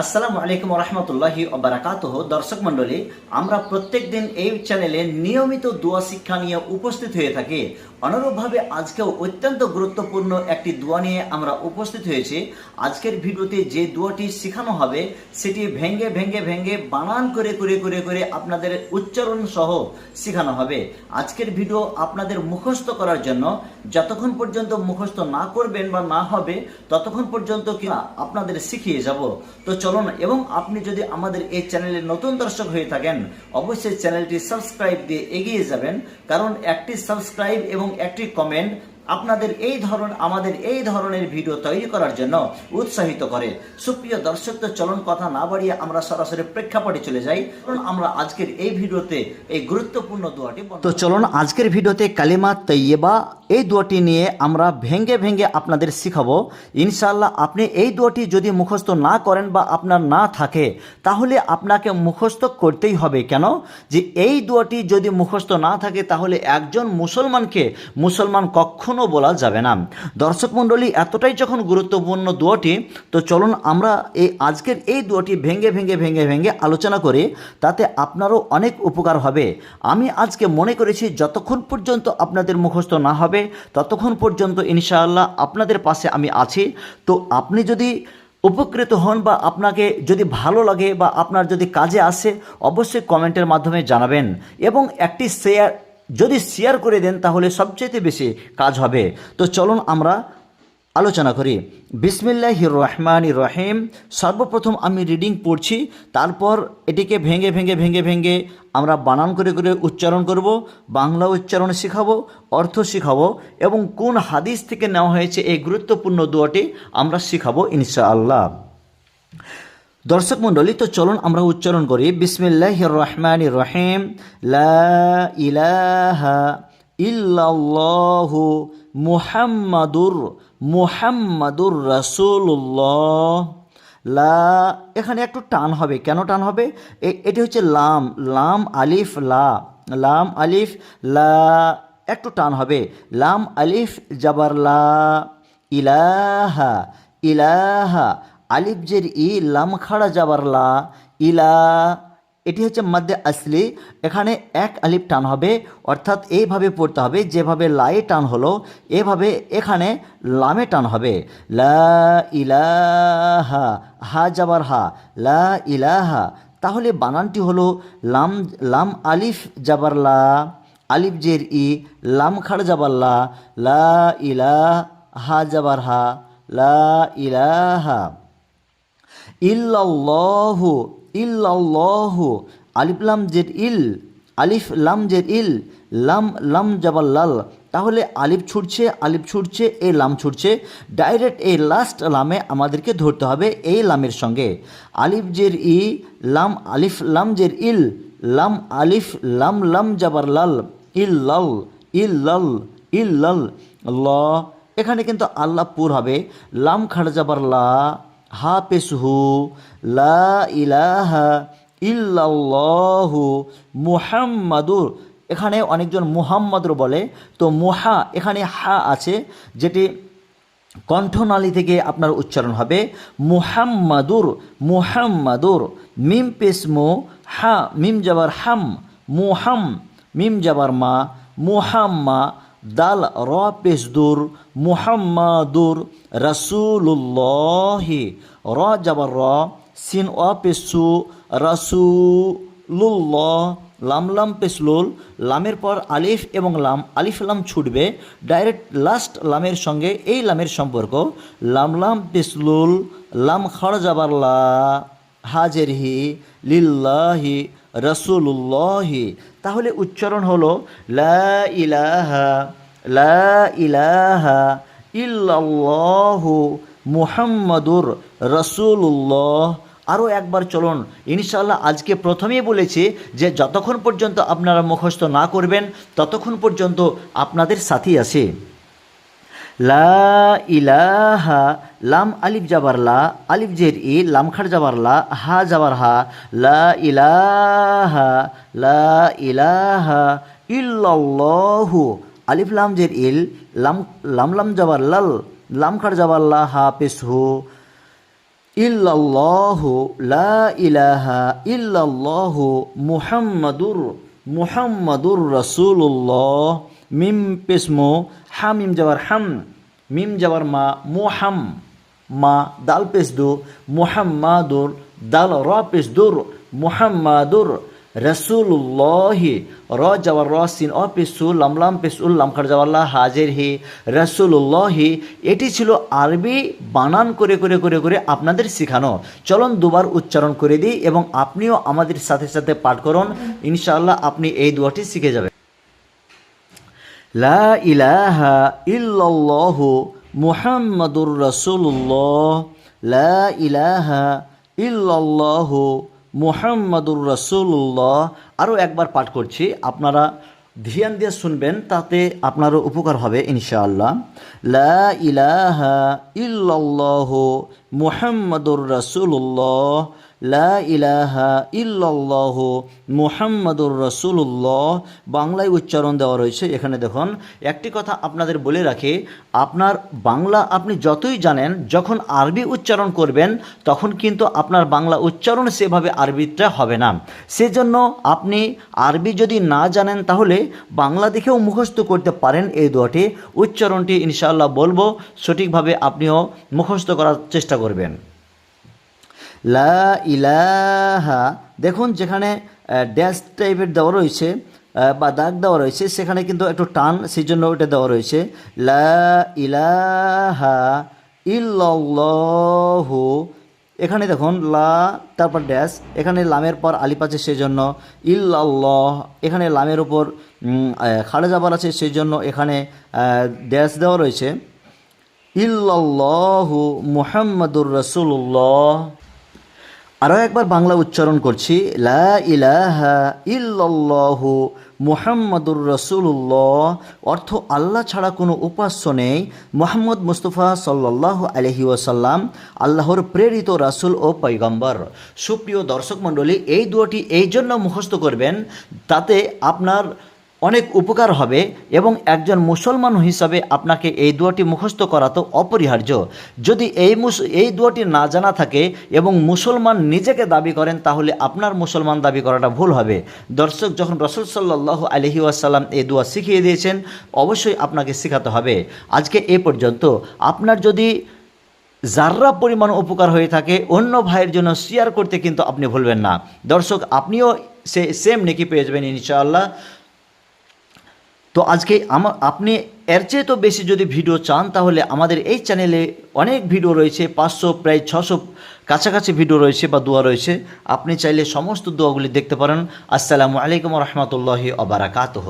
আসসালামু আলাইকুম রহমতুল্লাহি বারাকাতুহ দর্শক মণ্ডলী, আমরা প্রত্যেক দিন এই চ্যানেলে নিয়মিত দোয়া শিক্ষা নিয়ে উপস্থিত হয়ে থাকি। অনুরূপভাবে আজকেও অত্যন্ত গুরুত্বপূর্ণ একটি দোয়া নিয়ে আমরা উপস্থিত হয়েছি। আজকের ভিডিওতে যে দোয়াটি শেখানো হবে, সেটি ভেঙ্গে ভেঙ্গে ভেঙ্গে বানান করে করে করে করে আপনাদের উচ্চারণ সহ শেখানো হবে। আজকের ভিডিও আপনাদের মুখস্থ করার জন্য যতক্ষণ পর্যন্ত মুখস্থ না করবেন বা না হবে, ততক্ষণ পর্যন্ত কিনা আপনাদের শিখিয়ে যাব। তো চলুন, এবং আপনি যদি আমাদের এই চ্যানেলে নতুন দর্শক হয়ে থাকেন, অবশ্যই চ্যানেলটি সাবস্ক্রাইব দিয়ে এগিয়ে যাবেন, কারণ একটি সাবস্ক্রাইব এবং একটি কমেন্ট আপনাদের এই ধরন আমাদের এই ধরনের ভিডিও তৈরি করার জন্য উৎসাহিত করে। সুপ্রিয় দর্শক তো চলন কথা না বাড়িয়ে আমরা সরাসরি প্রেক্ষাপটে চলে যাই। কারণ আমরা আজকের এই ভিডিওতে এই গুরুত্বপূর্ণ দোয়াটি তো চলুন আজকের ভিডিওতে কালিমা তৈয়বা এই দোয়াটি নিয়ে আমরা ভেঙ্গে ভেঙ্গে আপনাদের শিখাবো। ইনশাল্লাহ আপনি এই দোয়াটি যদি মুখস্থ না করেন বা আপনার না থাকে তাহলে আপনাকে মুখস্থ করতেই হবে। কেন? যে এই দোয়াটি যদি মুখস্থ না থাকে তাহলে একজন মুসলমানকে মুসলমান কখনো বলা যাবে না। দর্শক মণ্ডলী, এতটাই যখন গুরুত্বপূর্ণ দোয়াটি, তো চলুন আমরা এই আজকের এই দোয়াটি ভেঙ্গে ভেঙ্গে ভেঙ্গে ভেঙ্গে আলোচনা করে, তাতে আপনারও অনেক উপকার হবে। আমি আজকে মনে করেছি যতক্ষণ পর্যন্ত আপনাদের মুখস্থ না হবে, ততক্ষণ পর্যন্ত ইনশাআল্লাহ আপনাদের পাশে আমি আছি। তো আপনি যদি উপকৃত হন বা আপনাকে যদি ভালো লাগে বা আপনার যদি কাজে আসে, অবশ্যই কমেন্টের মাধ্যমে জানাবেন এবং একটি শেয়ার যদি শেয়ার করে দেন, তাহলে সবচেয়ে বেশি কাজ হবে। তো চলুন আমরা আলোচনা করি। বিসমিল্লাহ রহমান রহিম সর্বপ্রথম আমি রিডিং পড়ছি, তারপর এটিকে ভেঙে ভেঙে ভেঙে ভেঙে আমরা বানান করে করে উচ্চারণ করব, বাংলা উচ্চারণ শেখাবো, অর্থ শেখাবো, এবং কোন হাদিস থেকে নেওয়া হয়েছে এই গুরুত্বপূর্ণ দোয়াটি আমরা শিখাবো ইনশাআল্লাহ। দর্শক মণ্ডলী, তো চলুন আমরা উচ্চারণ করি। বিসমিল্লাহ রহমান রহিম ইলাহা মুহাম্মাদুর মুহাম্মাদুর রাসূলুল্লাহ। লা, এখানে একটু টান হবে। কেন টান হবে? এটি হচ্ছে লাম। লাম আলিফ লা। লাম আলিফ লা, একটু টান হবে। লাম আলিফ জাবার লা। ইলাহা ইলাহা আলিফ জের ই লাম খাড়া যাবার লা, ইলা, এটি হচ্ছে মধ্যে আসলি। এখানে এক আলিফ টান হবে, অর্থাৎ এইভাবে পড়তে হবে, যেভাবে লাই টান হলো, এভাবে এখানে লামে টান হবে। লা ইলাহা, হা যাবার হা, লা ইলাহা। তাহলে বানানটি হলো লাম লাম আলিফ যাবার লা, আলিফ জের ই লাম খাড় যাবার লা লা ইলা হা যাবার হা, লা ইলাহা। ইল্লাল্লাহু ইল্লাল্লাহু, আলিফ লাম জের ইল, আলিফ লাম জের ইল, লাম লাম জাবাল লাল। তাহলে আলিফ ছুটছে আলিফ ছুটছে এই লাম ছুটছে। ডাইরেক্ট এই লাস্ট লামে আমাদেরকে ধরতে হবে এই লামের সঙ্গে। আলিফ জের ই, লাম, আলিফ লাম জের ইল, লাম, আলিফ লাম লাম জাবার লাল। ইল লাল ইল লাল ইল লাল ল এখানে কিন্তু আল্লাহ পুর হবে। লাম খাড় যাবার লা হা পেশহু লা ইলাহা মুহাম্মাদুর। এখানে অনেকজন মুহাম্মাদুর বলে। তো মুহা, এখানে হা আছে, যেটি কণ্ঠনালী থেকে আপনার উচ্চারণ হবে। মুহাম্মাদুর মুহাম্মাদুর। মিম পেসমু, হা, মিম যাবার হাম, মুহাম, মিম যাবার মা, মুহাম্মা দাল র পেসদুর মুহাম্মাদুর রাসূলুল্লাহি। র যাবার র, সিন অ পেসু রাসূলুল্লাহ। লাম লাম পেসলুল, লামের পর আলিফ এবং লাম, আলিফ লাম ছুটবে। ডাইরেক্ট লাস্ট লামের সঙ্গে এই লামের সম্পর্ক। লাম লাম পেসলুল, লাম খড় যাবার লা, হাজের হি লিল্লাহি রসুল্লাহি তাহলে উচ্চারণ হলো, লা ইলাহা লা ইলাহা মুহাম্মাদুর রসুল্লাহ আরও একবার চলুন ইনশাল্লাহ আজকে প্রথমেই বলেছি যে যতক্ষণ পর্যন্ত আপনারা মুখস্থ না করবেন, ততক্ষণ পর্যন্ত আপনাদের সাথী আছে। লা ইলাহা লাম আলিফ জাবার লা, আলিফ জের ই, লাম খার জাবার লা, হা জাবার হা, লা ইলাহা লা ইলাহা ইল্লাল্লাহু, আলিফ লাম জের ইল, লাম লাম লাম জাবার লাল, লাম খার জাবার লা, হা পেশ হু। ইল্লাল্লাহু, লা ইলাহা ইল্লাল্লাহু মুহাম্মাদুর মুহাম্মাদুর রাসূলুল্লাহ, মিম পেসমো হামিম যাবার হাম। মিম যাবার মা মুহাম মা, দাল পেস দু মুহাম্মাদুর, দাল, র পেস দুর। মুহাম্মাদুর রসুল্লাহি র যাওয়ার র, সিন, অ পেসু লামলাম পেসুল লামখার যাওয়াল্লাহ হাজের হি। রসুল্লাহি এটি ছিল আরবি বানান করে করে করে করে আপনাদের শেখানো। চলন দুবার উচ্চারণ করে দিই এবং আপনিও আমাদের সাথে সাথে পাঠ করুন। ইনশাআল্লাহ আপনি এই দুয়াটি শিখে যাবেন। লা ইলাহা ইল্লাল্লাহু মুহাম্মাদুর রাসূলুল্লাহ। লা ইলাহা ইল্লাল্লাহু মুহাম্মাদুর রাসূলুল্লাহ। আরও একবার পাঠ করছি, আপনারা ধ্যান দিয়ে শুনবেন, তাতে আপনারও উপকার হবে ইনশাআল্লাহ। লা ইলাহা ইল্লাল্লাহু মুহাম্মাদুর রাসূলুল্লাহ। লা ইলাহা ইল্লাল্লাহ মুহাম্মাদুর রসুল্লাহ বাংলায় উচ্চারণ দেওয়া রয়েছে। এখানে দেখুন, একটি কথা আপনাদের বলে রাখি, আপনার বাংলা আপনি যতই জানেন, যখন আরবি উচ্চারণ করবেন, তখন কিন্তু আপনার বাংলা উচ্চারণ সেভাবে আরবিটা হবে না। সেজন্য আপনি আরবি যদি না জানেন, তাহলে বাংলা দেখেও মুখস্থ করতে পারেন এই দোয়াটি। উচ্চারণটি ইনশাআল্লাহ বলব, সঠিকভাবে আপনিও মুখস্থ করার চেষ্টা করবেন। লা ইলাহা, দেখুন যেখানে ড্যাশ টাইপের দেওয়া রয়েছে বা দাগ দেওয়া রয়েছে, সেখানে কিন্তু একটু টান সেই জন্য ওটা দেওয়া রয়েছে। লা ইলাহা ইল্লাল্লাহু, এখানে দেখুন, লা, তারপর ড্যাশ এখানে লামের পর আলিপ আছে সেই জন্য ইল্লাল্লাহ, এখানে লামের উপর খাড়ে যাবার আছে সেই জন্য এখানে ড্যাশ দেওয়া রয়েছে। ইল্লাল্লাহু মুহাম্মাদুর রাসূলুল্লাহ আরও একবার বাংলা উচ্চারণ করছি, লা ইলাহা ইল্লাল্লাহু মুহাম্মাদুর রাসূলুল্লাহ, অর্থ আল্লাহ ছাড়া কোনো উপাস্য নেই। মোহাম্মদ মুস্তফা সাল্লাল্লাহু আলহি ওয়াসাল্লাম, আল্লাহর প্রেরিত রাসূল ও পৈগম্বর সুপ্রিয় দর্শক মণ্ডলী, এই দুটি এই জন্য মুখস্থ করবেন, তাতে আপনার অনেক উপকার হবে এবং একজন মুসলমান হিসাবে আপনাকে এই দুয়াটি মুখস্থ করা তো অপরিহার্য। যদি এই এই দুয়াটি না জানা থাকে এবং মুসলমান নিজেকে দাবি করেন, তাহলে আপনার মুসলমান দাবি করাটা ভুল হবে। দর্শক, যখন রসুল সাল্লাহ আলহি আসাল্লাম এই দুয়া শিখিয়ে দিয়েছেন, অবশ্যই আপনাকে শেখাতে হবে। আজকে এ পর্যন্ত আপনার যদি যার্রা পরিমাণ উপকার হয়ে থাকে, অন্য ভাইয়ের জন্য শেয়ার করতে কিন্তু আপনি ভুলবেন না। দর্শক, আপনিও সে সেম নেকি পেয়ে যাবেন ইনশাআল্লাহ। তো আজকে আমার আপনি এর চেয়ে তো বেশি যদি ভিডিও চান, তাহলে আমাদের এই চ্যানেলে অনেক ভিডিও রয়েছে, পাঁচশো, প্রায় ছশো কাছাকাছি ভিডিও রয়েছে বা দোয়া রয়েছে। আপনি চাইলে সমস্ত দোয়াগুলি দেখতে পারেন। আসসালামু আলাইকুম রহমতুল্লাহি অবরাকাতহ